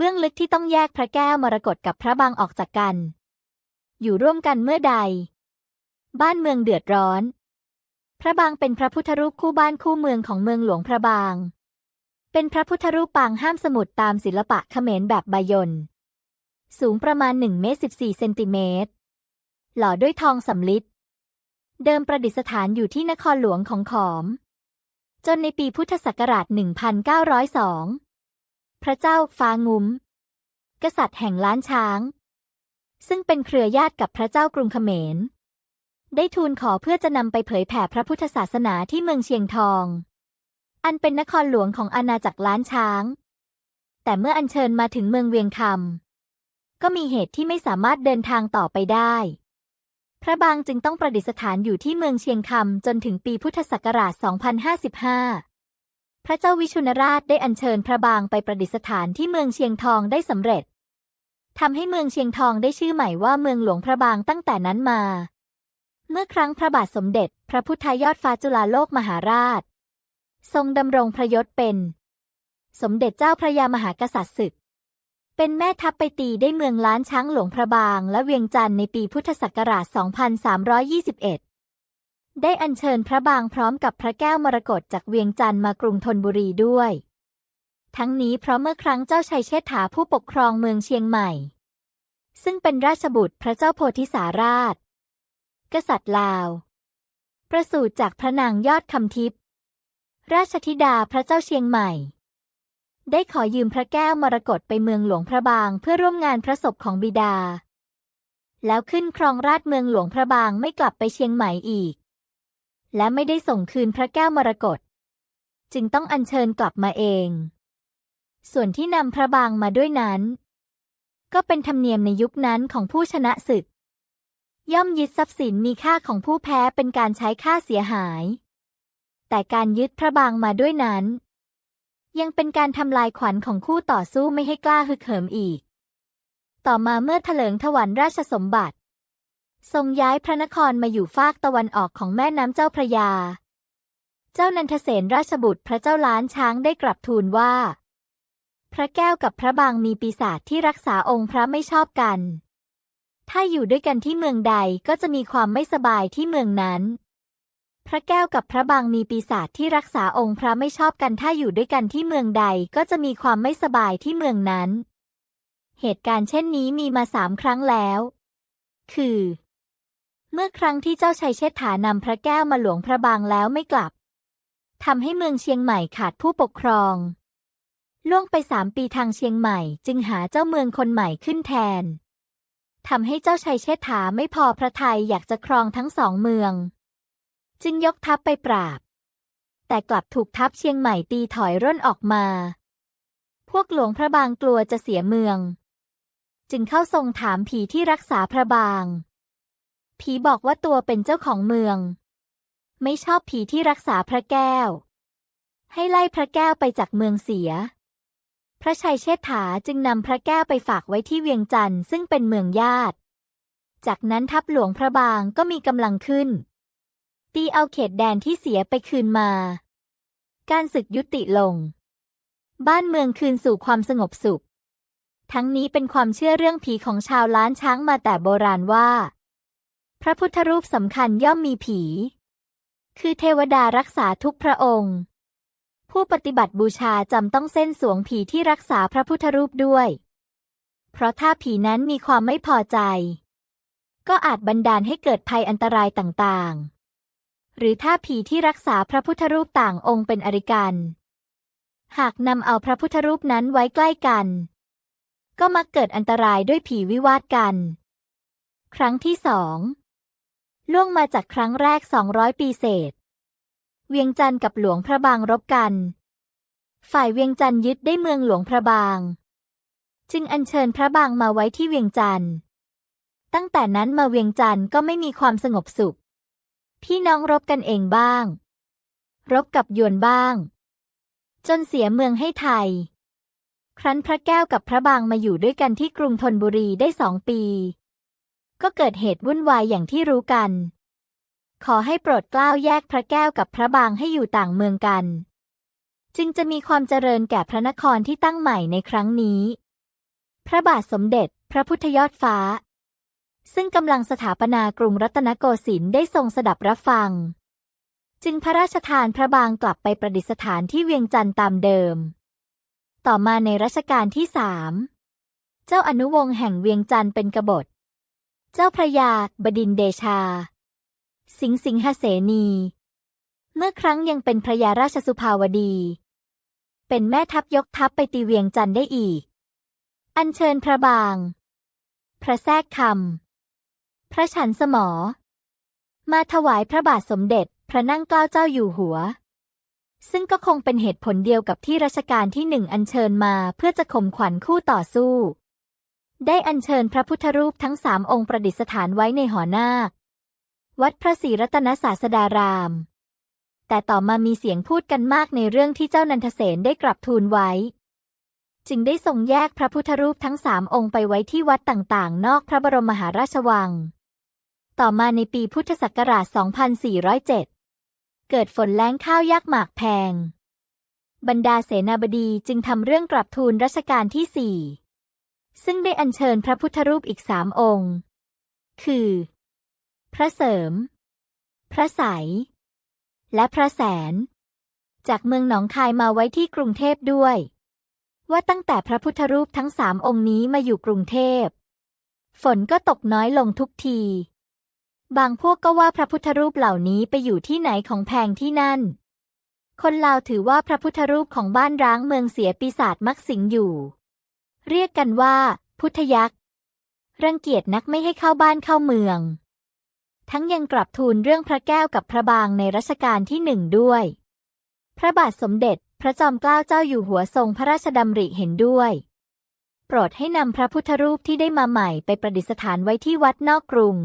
เบื้องลึกที่ต้องแยกพระแก้วมรกตกับพระบางออกจากกัน อยู่ร่วมกันเมื่อใด บ้านเมืองเดือดร้อน พระบางเป็นพระพุทธรูปคู่บ้านคู่เมืองของเมืองหลวงพระบาง เป็นพระพุทธรูปปางห้ามสมุดตามศิลปะเขมรแบบบายนสูงประมาณ1เมตร14เซนติเมตร หล่อด้วยทองสำลิด เดิมประดิษฐานอยู่ที่นครหลวงของขอม จนในปีพุทธศักราช 1902 พระเจ้าฟ้างุ้ม กษัตริย์แห่งล้านช้าง ซึ่งเป็นเครือญาติกับพระเจ้ากรุงเขมร ได้ทูลขอเพื่อจะนำไปเผยแผ่พระพุทธศาสนาที่เมืองเชียงทอง อันเป็นนครหลวงของอาณาจักรล้านช้าง แต่เมื่ออัญเชิญมาถึงเมืองเวียงคำก็มีเหตุที่ไม่สามารถเดินทางต่อไปได้ พระบางจึงต้องประดิษฐานอยู่ที่เมืองเชียงคำจนถึงปีพุทธศักราช 2055 ระเจ้าวิชุนราชได้อัญเชิญพระบางไปประดิษฐานที่เมืองเชียงทองได้สำเร็จทำให้เมืองเชียงทองได้ชื่อใหม่ว่าเมืองหลวงพระบางตั้งแต่นั้นมา เมื่อครั้งพระบาทสมเด็จ พระพุทธยอดฟ้าจุฬาโลกมหาราช ทรงดำรงพระยศเป็น สมเด็จเจ้าพระยามหากษัตริย์ศึก เป็นแม่ทัพไปตีได้เมืองล้านช้างหลวงพระบางและเวียงจันทร์ในปีพุทธศักราช 2321 ได้อัญเชิญพระบางพร้อมกับพระแก้วมรกตจากเวียงจันทร์มากรุงธนบุรีด้วย ทั้งนี้เพราะเมื่อครั้งเจ้าชัยเชษฐาผู้ปกครองเมืองเชียงใหม่ ซึ่งเป็นราชบุตรพระเจ้าโพธิสาราช กษัตริย์ลาว ประสูติจากพระนางยอดคำทิพย์ราชธิดาพระเจ้าเชียงใหม่ ได้ขอยืมพระแก้วมรกตไปเมืองหลวงพระบางเพื่อร่วมงานพระศพของบิดา แล้วขึ้นครองราชเมืองหลวงพระบางไม่กลับไปเชียงใหม่อีก และไม่ได้ส่งคืนพระแก้วมรกตจึงต้องอัญเชิญกลับมาเอง ส่วนที่นำพระบางมาด้วยนั้น ก็เป็นธรรมเนียมในยุคนั้นของผู้ชนะศึก ย่อมยึดทรัพย์สินมีค่าของผู้แพ้เป็นการใช้ค่าเสียหาย แต่การยึดพระบางมาด้วยนั้น ยังเป็นการทำลายขวัญของคู่ต่อสู้ไม่ให้กล้าฮึกเหิมอีก ต่อมาเมื่อเถลิงถวันราชสมบัติ ทรงย้ายพระนครมาอยู่ฟากตะวันออกของแม่น้ำเจ้าพระยา เจ้านันทเสนราชบุตรพระเจ้าล้านช้างได้กลับทูลว่า พระแก้วกับพระบางมีปีศาจที่รักษาองค์พระไม่ชอบกัน ถ้าอยู่ด้วยกันที่เมืองใดก็จะมีความไม่สบายที่เมืองนั้น พระแก้วกับพระบางมีปีศาจที่รักษาองค์พระไม่ชอบกัน ถ้าอยู่ด้วยกันที่เมืองใดก็จะมีความไม่สบายที่เมืองนั้น เหตุการณ์เช่นนี้มีมาสามครั้งแล้ว คือ เมื่อครั้งที่เจ้าชัยเชษฐานำพระแก้วมาหลวงพระบางแล้วไม่กลับทำให้เมืองเชียงใหม่ขาดผู้ปกครอง ล่วงไปสามปีทางเชียงใหม่จึงหาเจ้าเมืองคนใหม่ขึ้นแทนทำให้เจ้าชัยเชษฐาไม่พอพระทัยอยากจะครองทั้งสองเมือง จึงยกทัพไปปราบ แต่กลับถูกทัพเชียงใหม่ตีถอยร่นออกมา พวกหลวงพระบางกลัวจะเสียเมือง จึงเข้าทรงถามผีที่รักษาพระบาง ผีบอกว่าตัวเป็นเจ้าของเมือง ไม่ชอบผีที่รักษาพระแก้ว ให้ไล่พระแก้วไปจากเมืองเสีย พระชัยเชษฐาจึงนำพระแก้วไปฝากไว้ที่เวียงจันทร์ซึ่งเป็นเมืองญาติ จากนั้นทัพหลวงพระบางก็มีกำลังขึ้น ตีเอาเขตแดนที่เสียไปคืนมา การศึกยุติลง บ้านเมืองคืนสู่ความสงบสุข ทั้งนี้เป็นความเชื่อเรื่องผีของชาวล้านช้างมาแต่โบราณว่า พระพุทธรูปสำคัญย่อมมีผี คือเทวดารักษาทุกพระองค์ ผู้ปฏิบัติบูชาจำต้องเส้นสวงผีที่รักษาพระพุทธรูปด้วย เพราะถ้าผีนั้นมีความไม่พอใจ ก็อาจบันดาลให้เกิดภัยอันตรายต่างๆ หรือถ้าผีที่รักษาพระพุทธรูปต่างองค์เป็นอริกัน หากนำเอาพระพุทธรูปนั้นไว้ใกล้กัน ก็มักเกิดอันตรายด้วยผีวิวาทกัน ครั้งที่สอง ล่วงมาจากครั้งแรก 200 ปีเศษ เวียงจันทร์กับหลวงพระบางรบกัน ฝ่ายเวียงจันทร์ยึดได้เมืองหลวงพระบาง จึงอัญเชิญพระบางมาไว้ที่เวียงจันทร์ตั้งแต่นั้นมาเวียงจันทร์ก็ไม่มีความสงบสุข พี่น้องรบกันเองบ้าง รบกับยวนบ้าง จนเสียเมืองให้ไทย ครั้นพระแก้วกับพระบางมาอยู่ด้วยกันที่กรุงธนบุรีได้สองปี ก็เกิดเหตุวุ่นวายอย่างที่รู้กัน ขอให้โปรดเกล้าแยกพระแก้วกับพระบางให้อยู่ต่างเมืองกัน จึงจะมีความเจริญแก่พระนครที่ตั้งใหม่ในครั้งนี้ พระบาทสมเด็จพระพุทธยอดฟ้า ซึ่งกำลังสถาปนากรุงรัตนโกสินทร์ได้ทรงสดับรับฟัง จึงพระราชทานพระบางกลับไปประดิษฐานที่เวียงจันทร์ตามเดิม ต่อมาในรัชกาลที่สามเจ้าอนุวงศ์แห่งเวียงจันทร์เป็นกบฏ จ้าพระยาบดินเดชา สิงห์สิงหเสนี เมื่อครั้งยังเป็นพระยาราชสุภาวดี เป็นแม่ทัพยกทัพไปตีเวียงจันได้อีก อัญเชิญพระบาง พระแทรกคำ พระฉันสมอ มาถวายพระบาทสมเด็จพระนั่งเกล้าเจ้าอยู่หัว ซึ่งก็คงเป็นเหตุผลเดียวกับที่รัชกาลที่หนึ่งอัญเชิญมาเพื่อจะข่มขวัญคู่ต่อสู้ ได้อัญเชิญพระพุทธรูปทั้งสามองค์ประดิษฐานไว้ในหอนาค วัดพระศรีรัตนศาสดาราม แต่ต่อมามีเสียงพูดกันมากในเรื่องที่เจ้านันทเสนได้กลับทูลไว้ จึงได้ทรงแยกพระพุทธรูปทั้งสามองค์ไปไว้ที่วัดต่างๆ นอกพระบรมมหาราชวัง ต่อมาในปีพุทธศักราช 2407 เกิดฝนแล้งข้าวยากหมากแพง บรรดาเสนาบดีจึงทำเรื่องกลับทูลรัชกาลที่สี่ ซึ่งได้อัญเชิญพระพุทธรูปอีกสามองค์ คือ พระเสริม พระใสยและพระแสน จากเมืองหนองคายมาไว้ที่กรุงเทพด้วย ว่าตั้งแต่พระพุทธรูปทั้งสามองค์นี้มาอยู่กรุงเทพ ฝนก็ตกน้อยลงทุกที บางพวกก็ว่าพระพุทธรูปเหล่านี้ไปอยู่ที่ไหนของแพงที่นั่น คนลาวถือว่าพระพุทธรูปของบ้านร้างเมืองเสียปีศาจมักสิงอยู่ เรียกกันว่า พุทธยักษ์ รังเกียจนักไม่ให้เข้าบ้านเข้าเมือง ทั้งยังกลับทูลเรื่องพระแก้วกับพระบางในรัชกาลที่หนึ่งด้วย พระบาทสมเด็จพระจอมเกล้าเจ้าอยู่หัวทรงพระราชดำริเห็นด้วย โปรดให้นำพระพุทธรูปที่ได้มาใหม่ไปประดิษฐานไว้ที่วัดนอกกรุง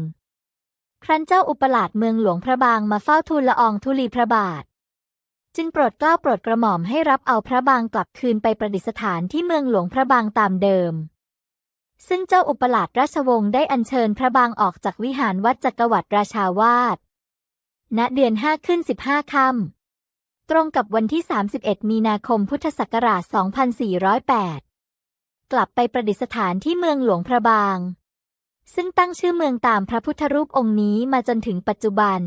ครั้นเจ้าอุปราชเมืองหลวงพระบางมาเฝ้าทูลละอองธุลีพระบาท จึงโปรดเกล้าโปรดกระหม่อมให้รับเอาพระบางกลับคืนไปประดิษฐานที่เมืองหลวงพระบางตามเดิม ซึ่งเจ้าอุปราชราชวงศ์ได้อัญเชิญพระบางออกจากวิหารวัดจักรวรรดิราชาวาสณเดือนห้าขึ้นสิบห้าค่ำตรงกับวันที่ 31 มีนาคมพุทธศักราช 2408 กลับไปประดิษฐานที่เมืองหลวงพระบาง ซึ่งตั้งชื่อเมืองตามพระพุทธรูปองค์นี้มาจนถึงปัจจุบัน